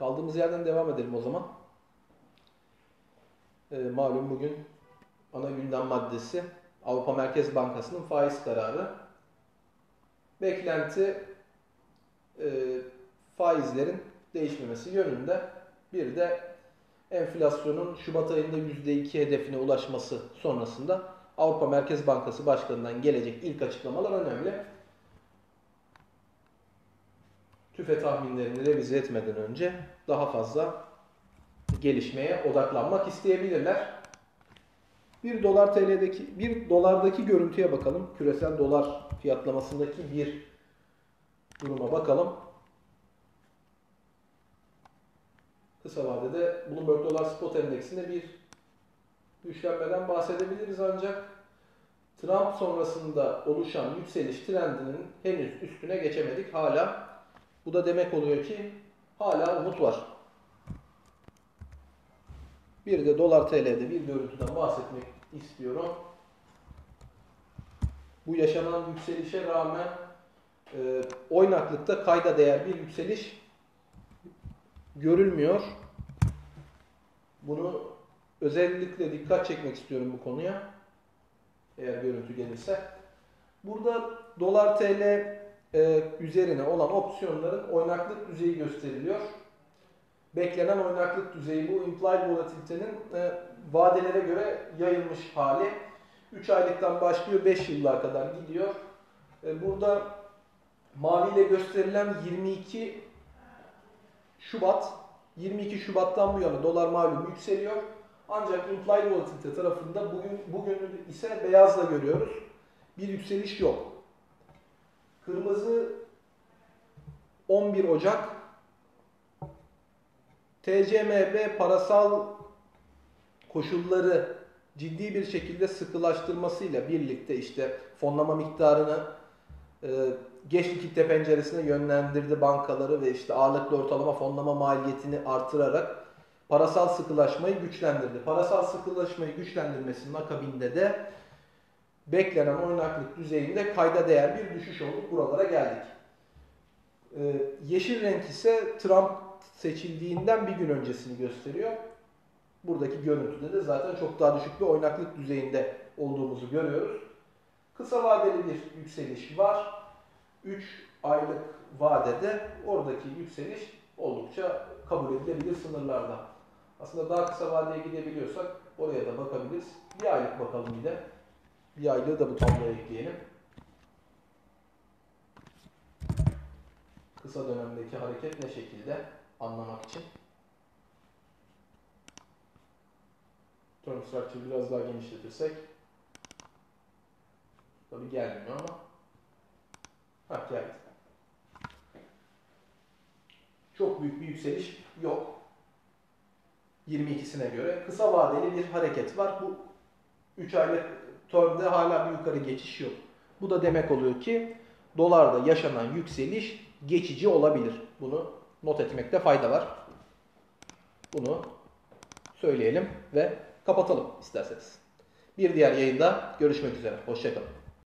kaldığımız yerden devam edelim o zaman. Ee, malum bugün ana gündem maddesi Avrupa Merkez Bankası'nın faiz kararı. Beklenti e, faizlerin değişmemesi yönünde. Bir de enflasyonun Şubat ayında %2 hedefine ulaşması sonrasında Avrupa Merkez Bankası Başkanı'ndan gelecek ilk açıklamalar önemli. TÜFE tahminlerini revize etmeden önce daha fazla gelişmeye odaklanmak isteyebilirler. 1 dolar TL'deki 1 dolardaki görüntüye bakalım. Küresel dolar fiyatlamasındaki bir duruma bakalım. Kısa vadede Bloomberg Dolar Spot Endeksinde bir güçlenmeden bahsedebiliriz ancak Trump sonrasında oluşan yükseliş trendinin henüz üstüne geçemedik hala. Bu da demek oluyor ki hala umut var. Bir de dolar TL'de bir görüntüden bahsetmek istiyorum. Bu yaşanan yükselişe rağmen e, oynaklıkta kayda değer bir yükseliş görülmüyor. Bunu özellikle dikkat çekmek istiyorum bu konuya. Eğer görüntü gelirse. Burada dolar TL e, üzerine olan opsiyonların oynaklık düzeyi gösteriliyor. Beklenen oynaklık düzeyi bu implied volatilitenin e, vadelere göre yayılmış hali. 3 aylıktan başlıyor 5 yıllığa kadar gidiyor. E, burada maviyle gösterilen 22 Şubat 22 Şubat'tan bu yana dolar malum yükseliyor. Ancak implied volatility tarafında bugün bugün ise beyazla görüyoruz. Bir yükseliş yok. Kırmızı 11 Ocak TCMB parasal koşulları ciddi bir şekilde sıkılaştırmasıyla birlikte işte fonlama miktarını e, geç likitte penceresine yönlendirdi bankaları ve işte ağırlıklı ortalama fonlama maliyetini artırarak parasal sıkılaşmayı güçlendirdi. Parasal sıkılaşmayı güçlendirmesinin akabinde de beklenen oynaklık düzeyinde kayda değer bir düşüş olduk. Buralara geldik. Ee, yeşil renk ise Trump seçildiğinden bir gün öncesini gösteriyor. Buradaki görüntüde de zaten çok daha düşük bir oynaklık düzeyinde olduğumuzu görüyoruz. Kısa vadeli bir yükseliş var. 3 aylık vadede oradaki yükseliş oldukça kabul edilebilir sınırlarda. Aslında daha kısa vadeye gidebiliyorsak oraya da bakabiliriz. Bir aylık bakalım bir de. Bir aylığı da bu tabloya ekleyelim. Kısa dönemdeki hareket ne şekilde anlamak için. Term structure biraz daha genişletirsek tabi gelmiyor ama ha geldi. Çok büyük bir yükseliş yok. 22'sine göre. Kısa vadeli bir hareket var. Bu 3 aylık termde hala bir yukarı geçiş yok. Bu da demek oluyor ki dolarda yaşanan yükseliş geçici olabilir. Bunu not etmekte fayda var. Bunu söyleyelim ve kapatalım isterseniz. Bir diğer yayında görüşmek üzere. Hoşçakalın.